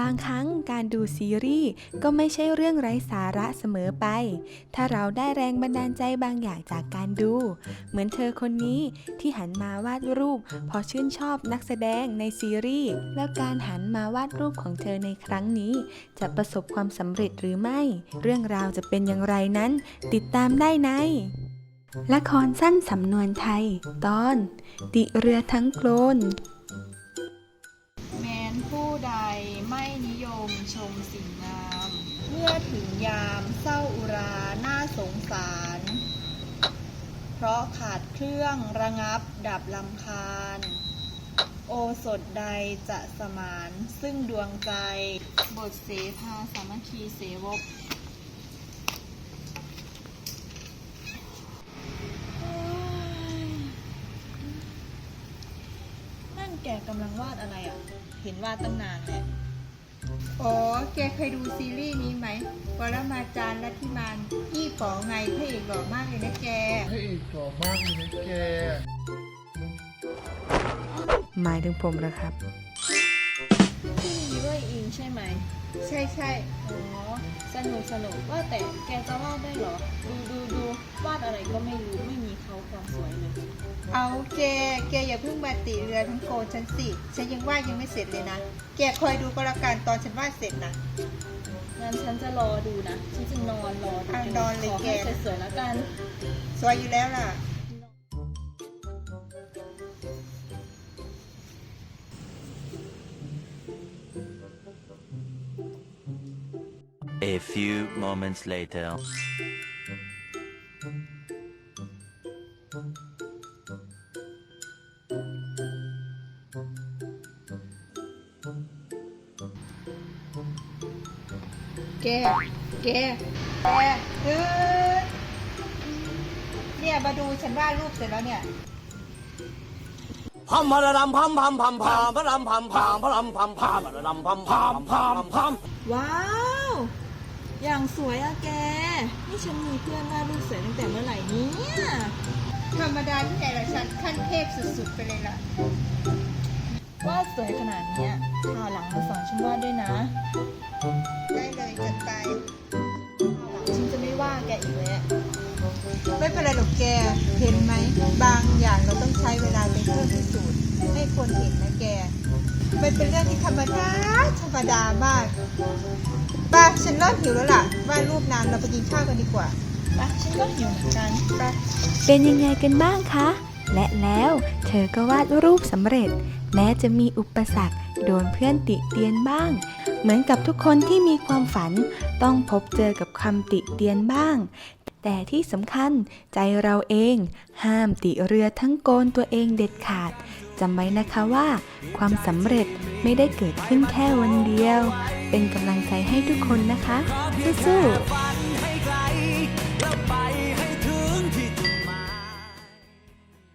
บางครั้งการดูซีรีส์ก็ไม่ใช่เรื่องไร้สาระเสมอไป ถ้าเราได้แรงบันดาลใจบางอย่างจากการดู เหมือนเธอคนนี้ที่หันมาวาดรูปพอชื่นชอบนักแสดงในซีรีส์ แล้วการหันมาวาดรูปของเธอในครั้งนี้ จะประสบความสำเร็จหรือไม่ เรื่องราวจะเป็นอย่างไรนั้น ติดตามได้ในละครสั้นสำนวนไทย ตอน ติเรือทั้งโกลน ยามเศร้าอุราน่าสงสาร เพราะขาดเครื่องระงับดับลำคาญ โอสถใดจะสมานซึ่งดวงใจ บทเสภาสามัคคีเสวกนั่นแกกำลังวาดอะไรอะ เห็นวาดตั้งนานแล้ว อ๋อ แกเคยดูซีรีส์นี้ไหมปรมาจารย์ลัทธิมานยี่ป๋อไงพระเอกหล่อมากเลยนะแก พระเอกหล่อมากเลยนะแก หมายถึงผมแล้วครับที่มีด้วยอิงใช่ไหม ใช่ใช่อ๋อสนุกสนุกว่าแต่แกจะวาดได้เหรอ ดูดูดูวาดอะไรก็ไม่รู้ไม่มีเขาความสวยเลย เอาแกแกอย่าเพิ่งมาติเรือทั้งโกนฉันสิ ฉันยังวาดยังไม่เสร็จเลยนะ แกคอยดูก็แล้วกันตอนฉันวาดเสร็จนะ งั้นฉันจะรอดูนะ ฉันจะนอนรอดูอะนอนเลยขอให้แก สวยๆแล้วกัน สวยอยู่แล้วล่ะ A few moments later. แก แก แกเออเนี่ยมาดูฉันวาดรูปเสร็จแล้วเนี่ย พัมพะระดำพัมพัมพัมพามพระดำพัมพามพระดำพัมพามพระดำพัมพามพามพามว้าว อย่างสวยอะแก นี่ฉันมีเพื่อนวาดรูปสวยตั้งแต่เมื่อไหร่เนี่ยธรรมดาที่ไหนละฉันขั้นเทพสุดๆไปเลยล่ะ วาดสวยขนาดเนี้ยคราวหลังมาสอนฉันวาดด้วยนะได้เลยจัดไปฉันจะไม่ว่าแกอีกแล้วไม่เป็นไรหรอกแก เห็นไหม บางอย่างเราต้องใช้เวลาเป็นเครื่องพิสูจน์ให้คนเห็นนะแก มันเป็นเรื่องที่ธรรมดาธรรมดามาก ไปฉันเริ่มหิวแล้วล่ะวาดรูปนานเราไปกินข้าวกันดีกว่าไปฉันก็หิวเหมือนกันไปเป็นยังไงกันบ้างคะ และแล้วเธอก็วาดรูปสำเร็จ แม้จะมีอุปสรรคโดนเพื่อนติเตียนบ้าง เหมือนกับทุกคนที่มีความฝัน ต้องพบเจอกับคำติเตียนบ้าง แต่ที่สำคัญใจเราเอง ห้ามติเรือทั้งโกนตัวเองเด็ดขาด จำไว้นะคะว่า ความสำเร็จไม่ได้เกิดขึ้นแค่วันเดียว เป็นกำลังใจให้ทุกคนนะคะ สู้ๆ